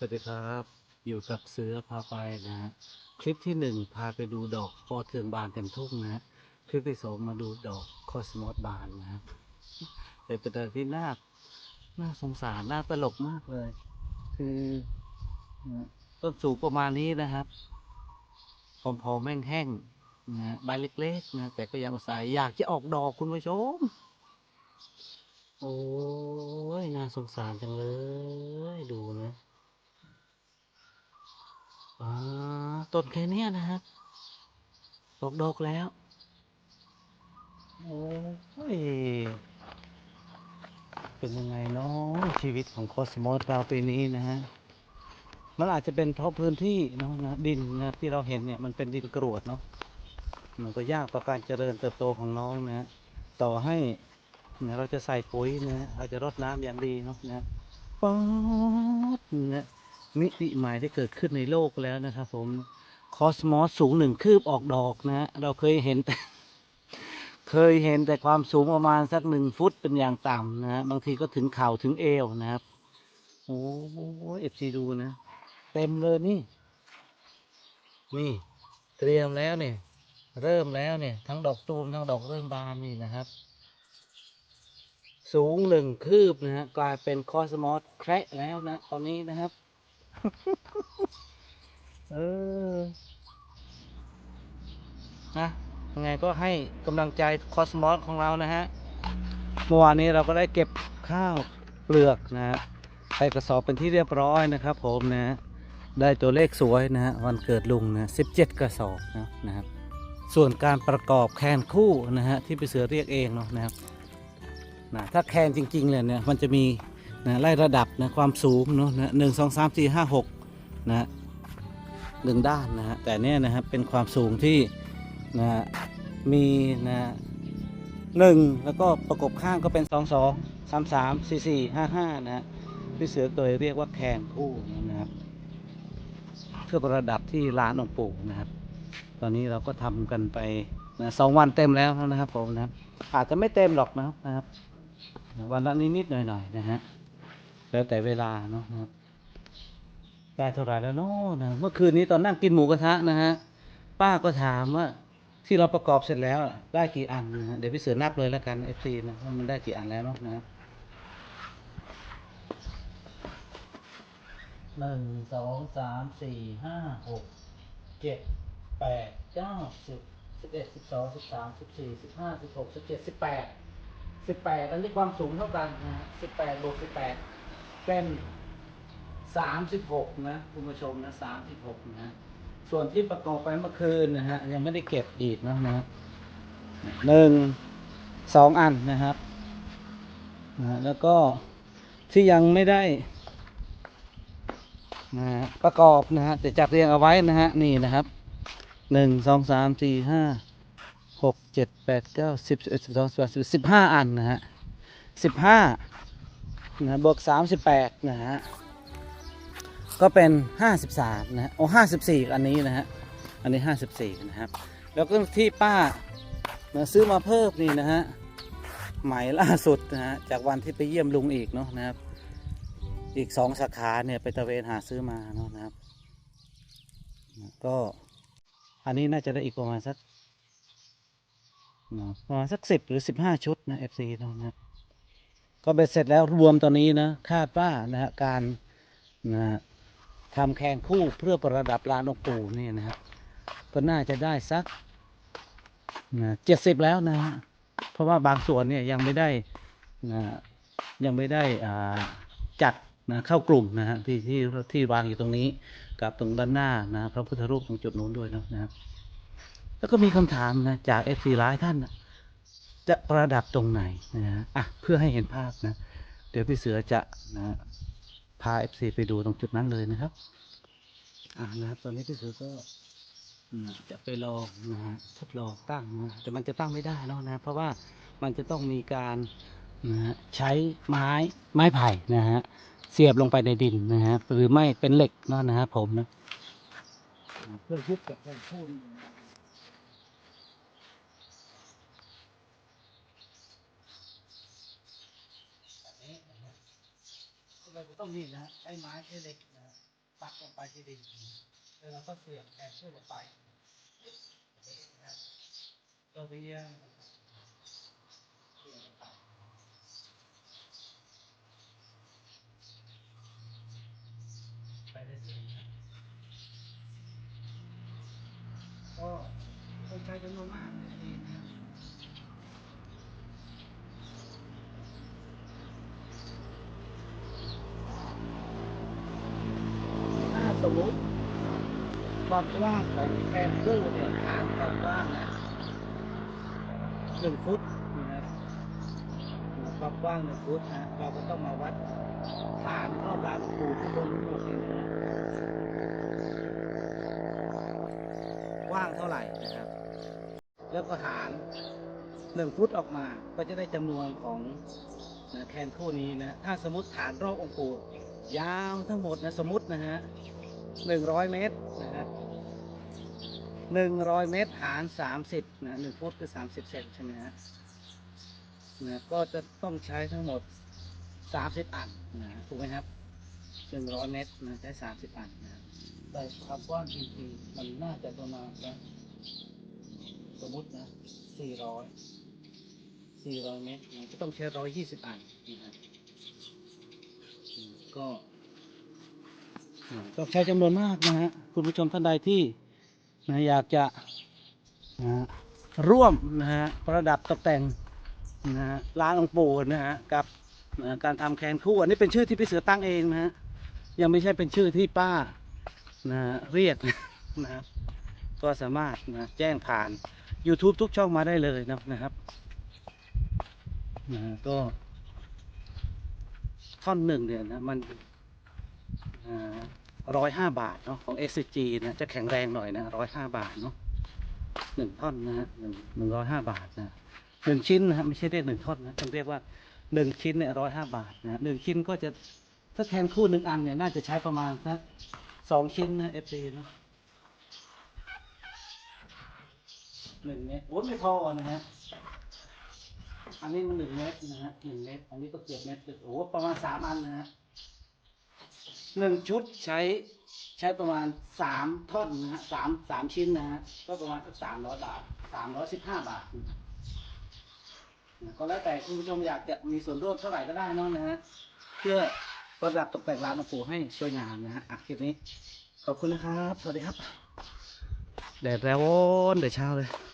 สวัสดีครับ อยู่กับเสือพาไปนะฮะคลิปที่หนึ่งพาไปดูดอกปอเทืองบานเต็มทุ่งนะคลิปที่สองมาดูดอกคอสมอสบานนะครับแต่เป็นอะไรที่น่าน่าสงสารน่าตลกมากเลย คือต้นสูงประมาณนี้นะครับผอมๆแม่งแห้งๆนะใบเล็กๆนะแต่ก็ยังสาห์อยากจะออกดอกคุณผู้ชมโอ้ยน่าสงสารจังเลย ดูนะอ่า ต้นแค่นี้นะครับดอกดอกแล้ว โอ้ย เป็นยังไงเนาะชีวิตของโคสมอสเราปีนี้นะฮะ มันอาจจะเป็นเพราะพื้นที่เนาะนะดินนะที่เราเห็นเนี่ยมันเป็นดินกรวดเนาะ มันก็ยากต่อการเจริญเติบโตของน้องนะ ต่อให้เนี่ยเราจะใส่ปุ๋ยนะฮะเราจะรดน้ำอย่างดีเนาะนะป๊อดนะมิติใหม่ที่เกิดขึ้นในโลกแล้วนะครับผม คอสมอสสูงหนึ่งคืบออกดอกนะฮะเราเคยเห็นแต่ เคยเห็นแต่ความสูงประมาณสักหนึ่งฟุตเป็นอย่างต่ำนะฮะบางทีก็ถึงเข่าถึงเอวนะครับ โอ้เอฟซีดูนะ เต็มเลยนี่ นี่เตรียมแล้วเนี่ย เริ่มแล้วเนี่ย ทั้งดอกตูมทั้งดอกเริ่มบานนี่นะครับ สูงหนึ่งคืบนะฮะกลายเป็นคอสมอสแคระแล้วนะ ตอนนี้นะครับ เออนะยัง ไงก็ให้กำลังใจคอสมอสของเรานะฮะเมื่อวานนี้เราก็ได้เก็บข้าวเปลือกนะฮะใส่กระสอบเป็นที่เรียบร้อยนะครับ ผมนะ ได้ตัวเลขสวยนะฮะวันเกิดลุงนะ17กระสอบนะนะครับ ส่วนการประกอบแคนคู่นะฮะที่ไปเสือเรียกเองเนาะนะครับนะถ้าแคนจริงๆเลยเนี่ยมันจะมีนะไล่ระดับนะความสูงเนาะนะหนึ่งสองสามสี่ห้าหกนะฮะหนึ่งด้านนะฮะแต่เนี่ยนะครับเป็นความสูงที่นะฮะ มีนะหนึ่งแล้วก็ประกบข้างก็เป็นสองสองสามสามสี่สี่ห้าห้านะฮะพี่เสือเคยเรียกว่าแคนคู่นะครับเพื่อประดับที่ร้านองค์ปู่นะครับ ตอนนี้เราก็ทำกันไปนะสองวันเต็มแล้วนะครับผมนะครับอาจจะไม่เต็มหรอกนะครับ วันละนิดๆหน่อยๆนะฮะแล้วแต่เวลาเนาะนะครับได้เท่าไหร่แล้วเนาะนะเมื่อคืนนี้ตอนนั่งกินหมูกระทะนะฮะป้าก็ถามว่า ที่เราประกอบเสร็จแล้วได้กี่อันนะฮะเดี๋ยวพี่เสือนับเลยแล้วกัน FC นะว่ามันได้กี่อันแล้วเนาะนะครับหนึ่งสองสามสี่ห้าหกเจ็ดแปดเก้าสิบสิบเอ็ดสิบสองสิบสามสิบสี่สิบห้าสิบหกสิบเจ็ดสิบแปดสิบแปดอันนี้ความสูงเท่ากันนะฮะสิบแปดบวกสิบแปดเป็นสามสิบหกนะคุณผู้ชมนะสามสิบหกนะ ส่วนที่ประกอบไปเมื่อคืนนะฮะยังไม่ได้เก็บอีกนะนะหนึ่งสองอันนะครับนะฮะแล้วก็ที่ยังไม่ได้นะฮะประกอบนะฮะแต่จัดเรียงเอาไว้นะฮะนี่นะครับหนึ่งสองสามสี่ห้าหกเจ็ดแปดเก้าสิบสิบเอ็ดสิบสองสิบสามสิบสิบห้าอันนะฮะสิบห้านะบวกสามสิบแปดนะฮะ ก็เป็นห้าสิบสามนะฮะโอ้ห้าสิบสี่อันนี้นะฮะ อันนี้ห้าสิบสี่นะครับ แล้วก็ที่ป้านะซื้อมาเพิ่มนี่นะฮะไหมล่าสุดนะฮะ จากวันที่ไปเยี่ยมลุงอีกเนาะนะครับ อีกสองสาขาเนี่ยไปตะเวนหาซื้อมาเนาะนะครับ ก็อันนี้น่าจะได้อีกประมาณสักประมาณสักสิบหรือสิบห้าชุดนะ FC นะครับ ก็เบ็ดเสร็จแล้วรวมตอนนี้นะคาดว่านะฮะการนะฮะ ทำแคนคู่เพื่อประดับลานองปู่นี่นะครับ ก็น่าจะได้สักเจ็ดสิบแล้วนะฮะเพราะว่าบางส่วนเนี่ยยังไม่ได้นะยังไม่ได้อ่าจัดนะเข้ากลุ่มนะฮะที่ที่ที่วางอยู่ตรงนี้กับตรงด้านหน้านะพระพุทธรูปตรงจุดนู้นด้วยนะครับ แล้วก็มีคำถามนะจากเอฟซีหลายท่านจะประดับตรงไหนนะฮะอะเพื่อให้เห็นภาพนะ เดี๋ยวพี่เสือจะนะ พาเอฟซีไปดูตรงจุดนั้นเลยนะครับ อะนะครับตอนนี้พี่เสือก็นะจะไปลองนะฮะทดลองตั้งนะแต่มันจะตั้งไม่ได้เนอะนะ เพราะว่ามันจะต้องมีการนะฮะใช้ไม้ไม้ไผ่นะฮะเสียบลงไปในดินนะฮะหรือไม่เป็นเหล็กเนอะนะครับผมนะเพื่อยึดกับแรงพูน แบบนี้นะฮะทำไมก็ต้องนี่นะใช้ไม้ใช้เหล็กนะปักลงไปที่ดินแล้วเราก็เสียบแทนชื่อลงไปตัวเรียงเสียบลงไปไปได้สียงครับก็ต้องใช้จำนวนมากเลยนี่นะครับ ถ้าสมมติ ความกว้างของแคนเซอร์เนี่ยฐานความกว้างนะหนึ่งฟุตนะครับความกว้างหนึ่งฟุตนะเราก็ต้องมาวัดฐานรอบรางปูข้างนทั้งหมดเนี่ยนะกว้างเท่าไหร่นะครับ แล้วก็ฐานหนึ่งฟุตออกมาก็จะได้จำนวนของนะแคนคู่นี้นะ ถ้าสมมติฐานรอบองค์ปูยาวทั้งหมดนะสมมตินะฮะหนึ่งร้อยเมตรนะฮะ หนึ่งร้อยเมตรหารสามสิบนะหนึ่งฟุตคือสามสิบเซนใช่ไหมฮะนะก็จะต้องใช้ทั้งหมดสามสิบอันนะถูกไหมครับหนึ่งร้อยเมตรนะใช้สามสิบอันนะแต่ความกว้างจริงๆมันน่าจะประมาณนะสมมตินะสี่ร้อยสี่ร้อยเมตรนะก็ต้องใช้ร้อยยี่สิบอันนะก็ต้องใช้จำนวนมากนะฮะคุณผู้ชมท่านใดที่ นะอยากจะนะร่วมนะฮะประดับตกแต่งนะฮะร้านองค์ปูนะฮะกับนะการทำแคนคู่อันนี้เป็นชื่อที่พี่เสือตั้งเองนะฮะยังไม่ใช่เป็นชื่อที่ป้านะเรียกนะครับก็สามารถนะแจ้งผ่าน YouTube ทุกช่องมาได้เลยนะนะครับนะฮะก็ ท่อนหนึ่งเนี่ยนะมัน ร้อยห้าบาทเนาะของ SCG นะจะแข็งแรงหน่อยนะร้อยห้าบาทเนาะหนึ่งท่อนนะฮะหนึ่งหนึ่งร้อยห้าบาทนะหนึ่งชิ้นนะฮะไม่ใช่เรียกหนึ่งท่อนนะต้องเรียกว่าหนึ่งชิ้นเนี่ยร้อยห้าบาทนะหนึ่งชิ้นก็จะถ้าแทนคู่หนึ่งอันเนี่ยน่าจะใช้ประมาณสักสองชิ้นนะ FC เนาะหนึ่งเมตรโอ้ยไม่พอนะฮะอันนี้มันหนึ่งเมตรนะฮะหนึ่งเมตรอันนี้ก็เกือบเมตรโอ้ประมาณสามอันนะฮะ หนึ่งชุดใช้ใช้ประมาณสามท่อนนะฮะสามสามชิ้นนะฮะก็ประมาณสักสามร้อยบาทสามร้อยสิบห้าบาทนะก็แล้วแต่คุณผู้ชมอยากจะมีส่วนร่วมเท่าไหร่ก็ได้เนอะนะฮะเพื่อประดับตกแต่งร้านหลวงปู่ให้สวยงามนะฮะอะคลิปนี้ ขอบคุณนะครับ สวัสดีครับ แดดแล้วโว้นเดี๋ยวเช้าเลย